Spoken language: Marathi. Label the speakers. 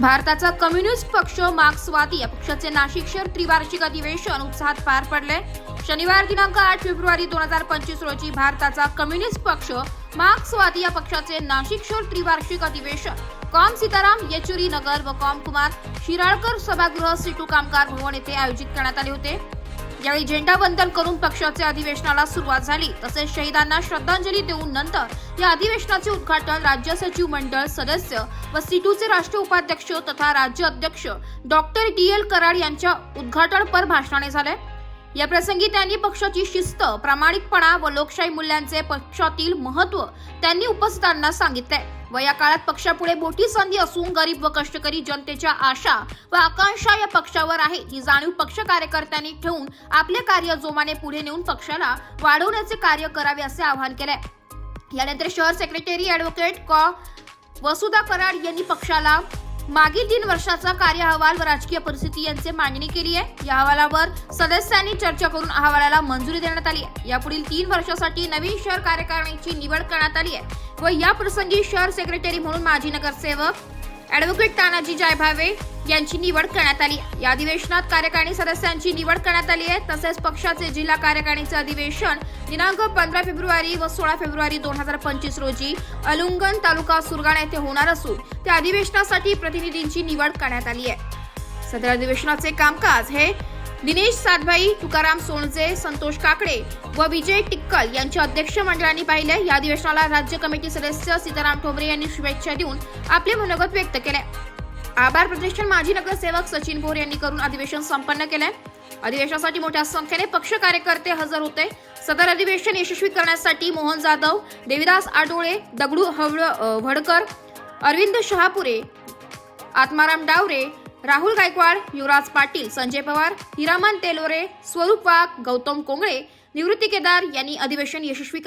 Speaker 1: भारताचा कम्युनिस्ट पक्ष मार्क्सवादी या पक्षाचे नाशिक शहर त्रिवार्षिक अधिवेशन उत्साहात पार पडले. शनिवार दिनांक आठ फेब्रुवारी दोन हजार पंचवीस रोजी भारताचा कम्युनिस्ट पक्ष मार्क्सवादी या पक्षाचे नाशिक शहर त्रिवार्षिक अधिवेशन. कॉम सीताराम येचुरी नगर व कॉम कुमार शिराळकर सभागृह सिटू कामगार भवन येथे आयोजित करण्यात आले होते. यावेळी झेंडावंदन करून पक्षाच्या अधिवेशनाला सुरुवात झाली. तसेच शहीदांना श्रद्धांजली देऊन नंतर या अधिवेशनाचे उद्घाटन राज्य सचिव मंडळ सदस्य व सिटूचे राष्ट्रीय उपाध्यक्ष तथा राज्य अध्यक्ष डॉक्टर डी एल कराड यांच्या उद्घाटनपर भाषणाने झाले. या प्रसंगी त्यांनी पक्षाची शिस्त प्रामाणिकपणा व लोकशाही मूल्यांचे पक्षातील महत्त्व त्यांनी उपस्थितांना सांगितले व या काळात पक्षापुढे मोठी संधी असून गरीब व कष्टकरी जनतेच्या आशा व आकांक्षा या पक्षावर आहे. ही जाणीव पक्ष कार्यकर्त्यांनी ठेवून आपले कार्य जोमाने पुढे नेऊन पक्षाला वाढवण्याचे कार्य करावे असे आवाहन केले यानंतर शहर सेक्रेटरी ऍडव्होकेट कॉ. वसुधा कराड यांनी पक्षाला मागील तीन वर्षाचा कार्य अहवाल व राजकीय परिस्थिती यांचे मांडणी केली आहे. या अहवालावर सदस्यांनी चर्चा करून अहवालाला मंजुरी देण्यात आली आहे. यापुढील तीन वर्षासाठी नवीन शहर कार्यकारिणीची निवड करण्यात आली आहे. व या प्रसंगी शहर सेक्रेटरी म्हणून माजी नगरसेवक ऍडव्होकेट तानाजी जयभावे यांची निवड करण्यात आली. या अधिवेशनात कार्यकारिणी सदस्यांची निवड करण्यात आली आहे. तसेच पक्षाचे जिल्हा कार्यकारिणीचे अधिवेशन दिनांक पंधरा फेब्रुवारी व सोळा फेब्रुवारी दोन हजार पंचवीस रोजी अलुंगन तालुका सुरगाणा येथे होणार असून त्या अधिवेशनासाठी प्रतिनिधींची निवड करण्यात आली आहे. सदर अधिवेशनाचे कामकाज हे दिनेश सातभाई तुकाराम सोनजे संतोष काकडे व विजय टिक्कल यांच्या अध्यक्ष मंडळांनी पाहिले या अधिवेशनाला राज्य कमिटी सदस्य सीताराम ठोंबरे यांनी शुभेच्छा देऊन आपले मनोगत व्यक्त केले आभार प्रदर्शन माजी नगरसेवक सचिन भोर यांनी करून अधिवेशन संपन्न केले अधिवेशनासाठी मोठ्या संख्येने पक्ष कार्यकर्ते हजर होते. सदर अधिवेशन यशस्वी करण्यासाठी मोहन जाधव देविदास आडोळे दगडू हवळ भडकर अरविंद शहापुरे आत्माराम डावरे राहुल गायकवाड युवराज पाटील संजय पवार हिरामन तेलोरे स्वरूप वाघ गौतम कोंगळे निवृत्ती केदार यांनी अधिवेशन यशस्वी